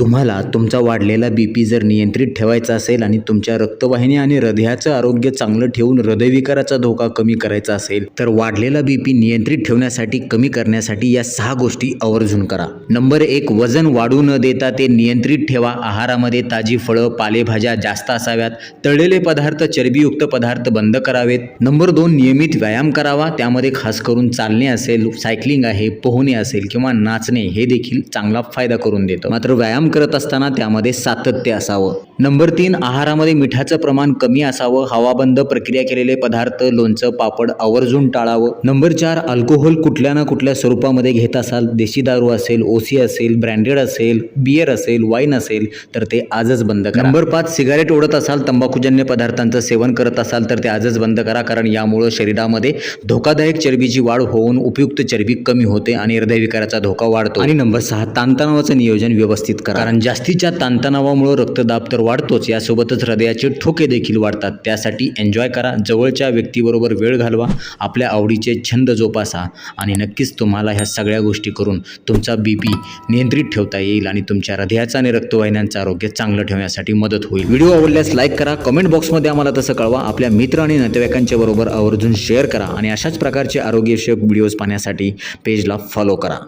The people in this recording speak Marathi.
तुम्हाला तुमचा वाढलेला बी पी जर नियंत्रित ठेवायचा असेल आणि तुमच्या रक्तवाहिनी आणि हृदयाचं आरोग्य चांगलं ठेवून हृदयविकाराचा धोका कमी करायचा असेल तर वाढलेला बी पी नियंत्रित ठेवण्यासाठी कमी करण्यासाठी या सहा गोष्टी आवर्जून करा. नंबर एक वजन वाढू न देता ते नियंत्रित ठेवा. आहारामध्ये ताजी फळं पालेभाज्या जास्त असाव्यात. तळलेले पदार्थ चरबीयुक्त पदार्थ बंद करावेत. नंबर दोन नियमित व्यायाम करावा. त्यामध्ये खास करून चालणे असेल सायकलिंग आहे पोहणे असेल किंवा नाचणे हे देखील चांगला फायदा करून देतं. मात्र व्यायाम करत असताना त्यामध्ये सातत्य असावं. नंबर तीन आहारामध्ये मिठाचं प्रमाण कमी असावं हवाबंद प्रक्रिया केलेले पदार्थ लोणचं पापड आवर्जून टाळावं. नंबर चार अल्कोहोल कुठल्या ना कुठल्या स्वरूपामध्ये घेत असाल देशी दारू असेल ओसी असेल ब्रँडेड असेल बियर असेल वाईन असेल तर ते आजच बंद करा. नंबर पाच सिगारेट ओढत असाल तंबाखूजन्य पदार्थांचं सेवन करत असाल तर ते आजच बंद करा कारण यामुळं शरीरामध्ये धोकादायक चरबीची वाढ होऊन उपयुक्त चरबी कमी होते आणि हृदयविकाराचा धोका वाढतो. आणि नंबर सहा ताणतणावाचं नियोजन व्यवस्थित करा. कारण जास्तीच्या ताणतणावामुळे रक्तदाब तर वाढतोच. यासोबतच हृदयाचे ठोके देखील वाढतात. त्यासाठी एन्जॉय करा. जवळच्या व्यक्तीबरोबर वेळ घालवा. आपल्या आवडीचे छंद जोपासा. आणि नक्कीच तुम्हाला ह्या सगळ्या गोष्टी करून तुमचा बी पी नियंत्रित ठेवता येईल आणि तुमच्या हृदयाचा आणि रक्तवाहिन्यांचं आरोग्य चांगलं ठेवण्यासाठी मदत होईल. व्हिडिओ आवडल्यास लाईक करा. कमेंट बॉक्समध्ये आम्हाला तसं कळवा. आपल्या मित्र आणि नातेवाईकांच्या बरोबर आवर्जून शेअर करा. आणि अशाच प्रकारचे आरोग्यविषयक व्हिडिओज पाहण्यासाठी पेजला फॉलो करा.